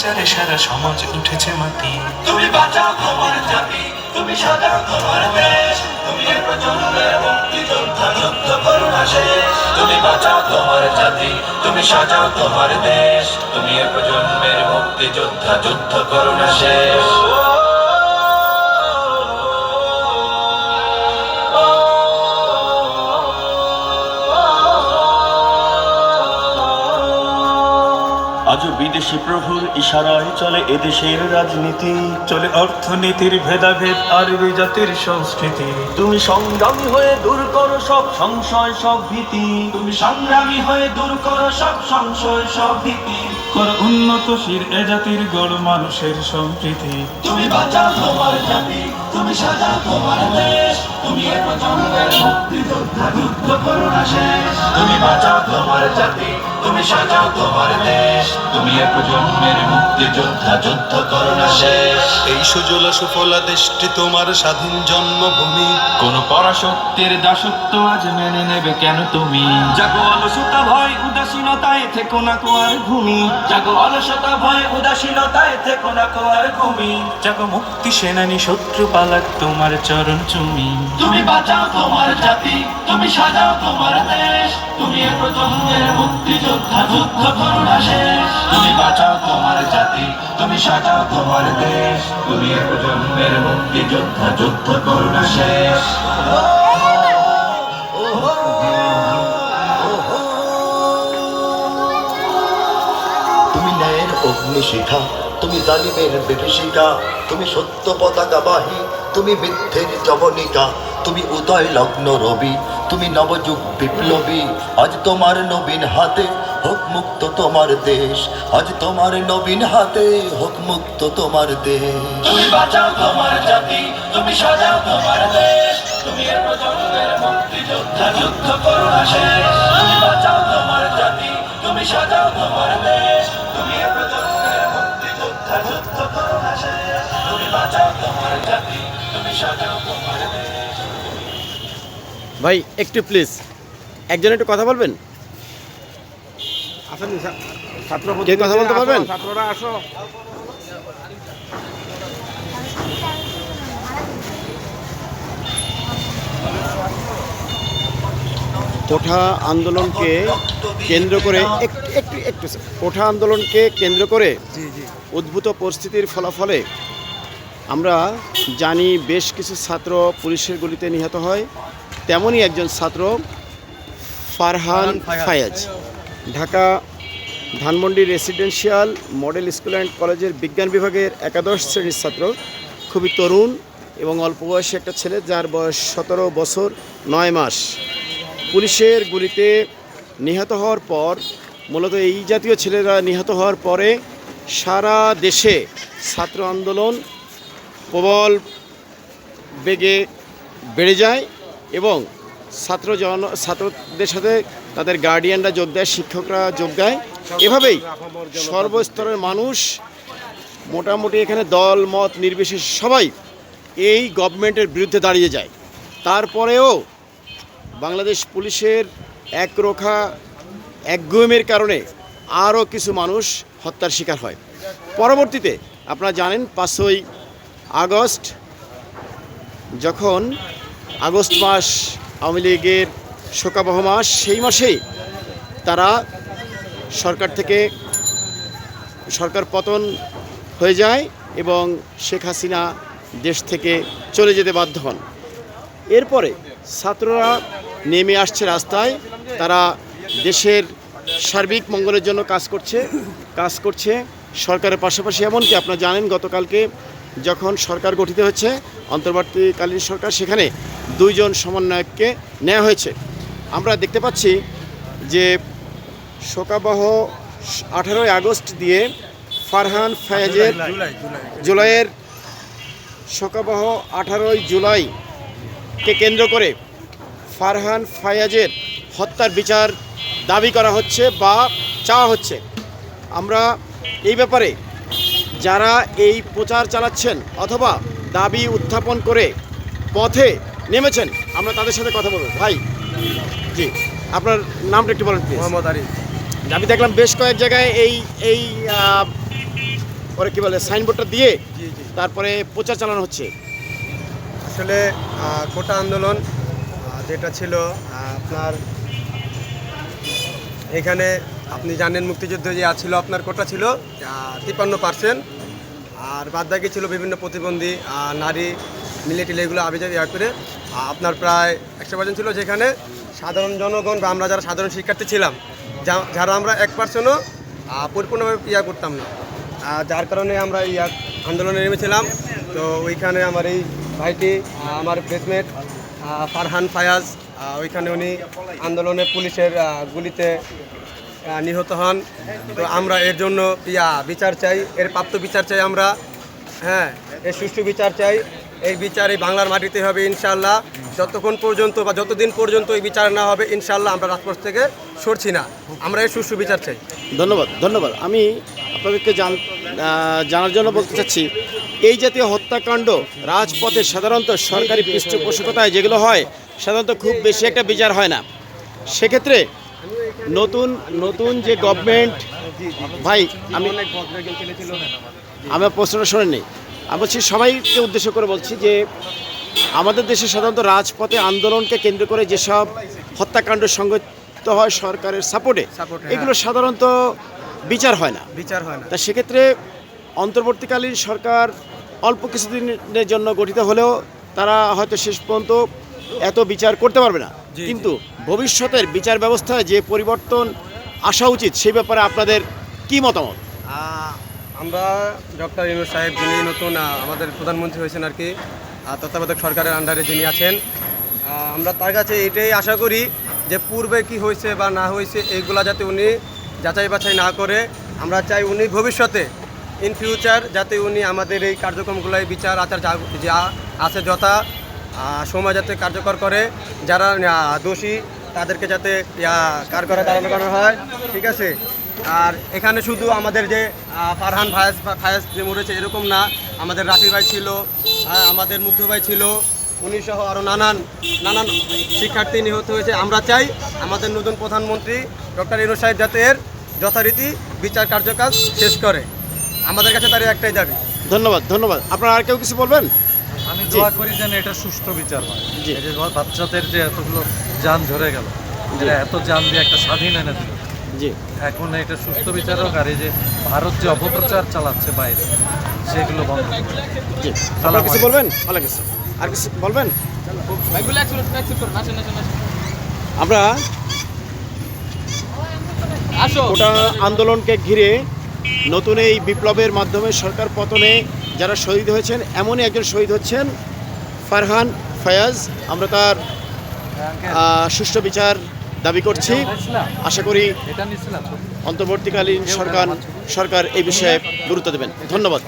অত্যাচারে সারা সমাজ উঠেছে মাতি তুমি বাঁচাও তোমার জাতি, তুমি সাজাও তোমার দেশ। তুমি প্রজন্মের প্রজন্মের মুক্তিযোদ্ধা যুদ্ধ করুণা শেষ। তুমি বাঁচাও তোমার জাতি, তুমি সাজাও তোমার দেশ। তুমি প্রজন্মের মুক্তি যোদ্ধা যুদ্ধ করুণা শেষ। বিদেশি প্রভুর ইশারায় চলে এদেশের রাজনীতি। চলে অর্থনীতির ভেদাভেদ আর জাতির সংস্কৃতি। তুমি সংগ্রামী হয়ে দূর করো সব সংশয় সব ভীতি। তুমি সংগ্রামী হয়ে দূর করো সব সংশয় সব ভীতি। কর উন্নতশীল এ জাতির গড় মানুষের সম্প্রীতি। তুমি বাঁচাও তোমার জাতি তুমি সাজাও তোমার দেশ। তুমি এ প্রজন্মের মুক্তিযোদ্ধা যুদ্ধ করুণা শেষ। তুমি বাঁচাও তোমার জাতি তুমি সাজাও তোমার দেশ। তুমি এ প্রজন্মের মুক্তিযোদ্ধা যুদ্ধ করুণা শেষ। এই সুজলা সুফলা দেশটি তোমার স্বাধীন জন্মভূমি। কোন পরাশক্তির দাসত্ব আজ মেনে নেবে কেন তুমি? জাগো অলসতা ভয় উদাসীনতায় থেকো না কোয়ার ঘুমি। জাগো অলসতা ভয় উদাসীনতায় থেকো না কোয়ার ঘুমি। জাগো মুক্তি সেনানী শত্রু পালাক তোমার চরণ চুমি। তুমি বাঁচাও তোমার জাতি তুমি সাজাও তোমার দেশ। তুমি প্রজন্মের মুক্তিযোদ্ধা যুদ্ধ করুণা শেষ তুমি বাঁচাও তোমার জাতি তুমি সাজাও তোমার দেশ তুমি প্রজন্মের মুক্তিযোদ্ধা যুদ্ধ করুণা শেষ তুমি ন্যায়ের অগ্নিশিখা তুমি জালিমের বিভীষিকা তুমি সত্য পতাকা বাহী তুমি মিথ্যের জবনিকা তুমি উদয় লগ্ন রবি, তুমি নবযুগ বিপ্লবী। আজ তোমার নবীন হাতে হোক মুক্ত তোমার দেশ। আজ তোমার নবীন হাতে হোক মুক্ত তোমার দেশ। তুমি বাঁচাও তোমার জাতি, তুমি সাজাও তোমার দেশ। তুমি প্রজন্মের যুদ্ধ করুণা শেষ। তুমি বাঁচাও তোমার জাতি, তুমি সাজাও তোমার দেশ। তুমি প্রজন্মের যুদ্ধ করুণা শেষ। তুমি বাঁচাও তোমার জাতি, তুমি সাজাও তোমার দেশ। ভাই একটু প্লিজ একজন একটু কথা বলবেন? আসেন ছাত্র কে কথা বলতে পারবেন? ছাত্ররা আসো। কোঠা আন্দোলনকে কেন্দ্র করে একটু একটু একটু কোঠা আন্দোলনকে কেন্দ্র করে উদ্ভূত পরিস্থিতির ফলাফলে আমরা জানি বেশ কিছু ছাত্র পুলিশের গুলিতে নিহত হয়। তেমনই একজন ছাত্র Farhan Fayaz. Dhaka Dhanmondi residential model school and কলেজের বিজ্ঞান বিভাগের একাদশ শ্রেণির ছাত্র খুবই তরুণ এবং অল্প বয়সী একটা ছেলে যার বয়স সতেরো বছর নয় মাস। পুলিশের গুলিতে নিহত হওয়ার পর মূলত এই জাতীয় ছেলেরা নিহত হওয়ার পরে সারা দেশে ছাত্র আন্দোলন প্রবল বেগে বেড়ে যায়। এবং ছাত্র জন ছাত্রদের সাথে তাদের গার্ডিয়ানরা যোগ দেয়, শিক্ষকরা যোগ দেয়। এভাবেই সর্বস্তরের মানুষ মোটামুটি এখানে দল, মত, নির্বিশেষে সবাই এই গভর্নমেন্টের বিরুদ্ধে দাঁড়িয়ে যায়। তারপরেও বাংলাদেশ পুলিশের একরোখা একগুমের কারণে আরও কিছু মানুষ হত্যার শিকার হয়। পরবর্তীতে আপনারা জানেন পাঁচই আগস্ট যখন আগস্ট মাস আওয়ামী লীগের শোকাবহ মাস, সেই মাসেই তারা সরকার থেকে সরকার পতন হয়ে যায় এবং শেখ হাসিনা দেশ থেকে চলে যেতে বাধ্য হন। এরপরে ছাত্ররা নেমে আসছে রাস্তায়, তারা দেশের সার্বিক মঙ্গলের জন্য কাজ করছে কাজ করছে সরকারের পাশাপাশি। এমনকি আপনারা জানেন, গতকালকে যখন সরকার গঠিত হচ্ছে অন্তর্বর্তীকালীন সরকার, সেখানে দুইজন সমন্বয়ককে নেওয়া হয়েছে। আমরা দেখতে পাচ্ছি যে শোকাবহ আঠারোই আগস্ট দিয়ে ফারহান ফায়াজের জুলাইয়ের শোকাবহ আঠারোই জুলাইকে কেন্দ্র করে ফারহান ফায়াজের হত্যার বিচার দাবি করা হচ্ছে বা চাওয়া হচ্ছে। আমরা এই ব্যাপারে যারা এই প্রচার চালাচ্ছেন অথবা দাবি উত্থাপন করে পথে নেমেছেন আমরা তাদের সাথে কথা বলব। ভাই জি আপনার নামটা একটু বলেন মোহাম্মদ আরিফ। আমি দেখলাম বেশ কয়েক জায়গায় এই এই আহ, কী বলে সাইনবোর্ডটা দিয়ে তারপরে প্রচার চালানো হচ্ছে। আসলে কোটা আন্দোলন যেটা ছিল আপনার এখানে আপনি জানেন মুক্তিযুদ্ধ যে ছিল, আপনার কোটা ছিল তিপ্পান্ন পার্সেন্ট আর বাদ বাকি ছিল বিভিন্ন প্রতিবন্ধী নারী মিলিটারি এগুলো আবিজাবি করে। আপনার প্রায় একশো পার্সেন্ট ছিল যেখানে সাধারণ জনগণ বা আমরা যারা সাধারণ শিক্ষার্থী ছিলাম যারা আমরা এক পার্সেন্টও পরিপূর্ণভাবে ইয়া করতাম না। যার কারণে আমরা ইয়া আন্দোলনে নেমেছিলাম। তো ওইখানে আমার এই ভাইটি আমার বেসমেট ফারহান ফায়াজ ওইখানে উনি আন্দোলনে পুলিশের গুলিতে নিহত হন। তো আমরা এর জন্য ইয়া, বিচার চাই। এর প্রাপ্ত বিচার চাই আমরা। হ্যাঁ এর সুষ্ঠু বিচার চাই। এই বিচার এই বাংলার মাটিতে হবে ইনশাল্লাহ যতক্ষণ পর্যন্ত বা যতদিন পর্যন্ত এই বিচার না হবে ইনশাল্লাহ আমরা রাজপথ থেকে সরছি না। আমরা এর সুষ্ঠু বিচার চাই। ধন্যবাদ ধন্যবাদ। আমি আপনাদেরকে জান জানার জন্য বলতে চাচ্ছি, এই জাতীয় হত্যাকাণ্ড রাজপথে সাধারণত সরকারি পৃষ্ঠপোষকতায় যেগুলো হয়, সাধারণত খুব বেশি একটা বিচার হয় না। সেক্ষেত্রে নতুন নতুন যে গভর্নমেন্ট ভাই আমি আমার প্রশ্নটা শোনেননি। আমি বলছি সবাইকে উদ্দেশ্য করে বলছি যে আমাদের দেশে সাধারণত রাজপথে আন্দোলনকে কেন্দ্র করে যেসব হত্যাকাণ্ড সংগঠিত হয় সরকারের সাপোর্টে হ্যাঁ। এগুলো সাধারণত বিচার হয় না। বিচার হয় না। তা সেক্ষেত্রে অন্তর্বর্তীকালীন সরকার অল্প কিছুদিনের জন্য গঠিত হলেও তারা হয়তো শেষ পর্যন্ত এত বিচার করতে পারবে না। কিন্তু ভবিষ্যতের বিচার ব্যবস্থায় যে পরিবর্তন আসা উচিত সেই ব্যাপারে আপনাদের কি মতামত? আমরা ডক্টর ইনু সাহেব যিনি নতুন আমাদের প্রধানমন্ত্রী হয়েছেন আর কি তত্ত্বাবধায়ক সরকারের আন্ডারে যিনি আছেন আমরা তার কাছে এটাই আশা করি যে পূর্বে কি হয়েছে বা না হয়েছে এইগুলা যাতে উনি যাচাই বাছাই না করে আমরা চাই উনি ভবিষ্যতে ইন ফিউচার যাতে উনি আমাদের এই কার্যক্রমগুলোয় বিচার আচার যা যা আছে যথা সময় যাতে কার্যকর করে যারা দোষী তাদেরকে যাতে কারগড়ে দাঁড়ানো করানো হয় ঠিক আছে? আর এখানে শুধু আমাদের যে ফারহান ফায়াজ ফায়াজ যে মরেছে এরকম না আমাদের রাফি ভাই ছিল হ্যাঁ, আমাদের মুগ্ধ ভাই ছিল উনি সহ আরও নানান নানান শিক্ষার্থী নিহত হয়েছে। আমরা চাই আমাদের নতুন প্রধানমন্ত্রী ডক্টর ইনু সাহেব যাতে এর যথারীতি বিচার কার্যকাজ শেষ করে। আমাদের কাছে তার একটাই দাবি। ধন্যবাদ ধন্যবাদ। আপনারা আর কেউ কিছু বলবেন। দোয়া করি যেন এটা সুষ্ঠু বিচার হয়। যে বাচ্চাদের যে এতগুলো যান ঝরে গেল এত যান দিয়ে একটা স্বাধীন এনে দিল। এখন এটা সুষ্ঠু বিচার হোক আর এই যে ভারত যে অপপ্রচার চালাচ্ছে বাইরে সেগুলো বন্ধ কিছু বলবেন? ভালো কিছু। আর কিছু বলবেন? আমরা গোটা আন্দোলনকে ঘিরে নতুন এই বিপ্লবের মাধ্যমে সরকার পতনে যারা শহীদ হয়েছেন এমনই একজন শহীদ হচ্ছেন ফারহান ফয়াজ। আমরা তার সুষ্ঠু বিচার দাবি করছি। আশা করি অন্তর্বর্তীকালীন সরকার সরকার এই বিষয়ে গুরুত্ব দেবেন। ধন্যবাদ।